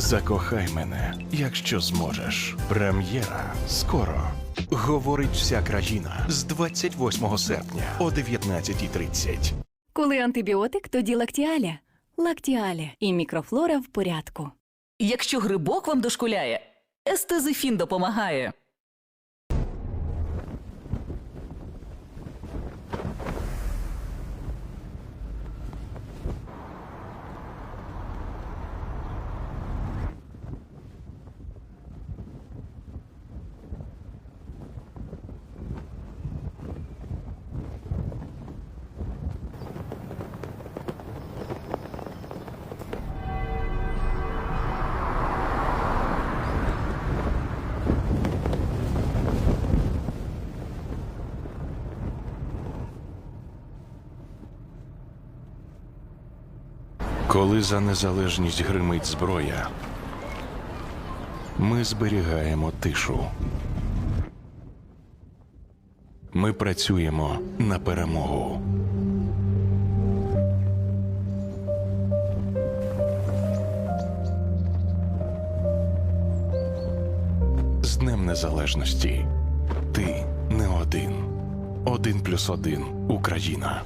Закохай мене, якщо зможеш. Прем'єра скоро. Говорить вся країна з 28 серпня о 19.30. Коли антибіотик, тоді лактіаля. Лактіаля і мікрофлора в порядку. Якщо грибок вам дошкуляє, естезифін допомагає. Коли за незалежність гримить зброя, ми зберігаємо тишу. Ми працюємо на перемогу. З Днем Незалежності. Ти не один. Один плюс один Україна.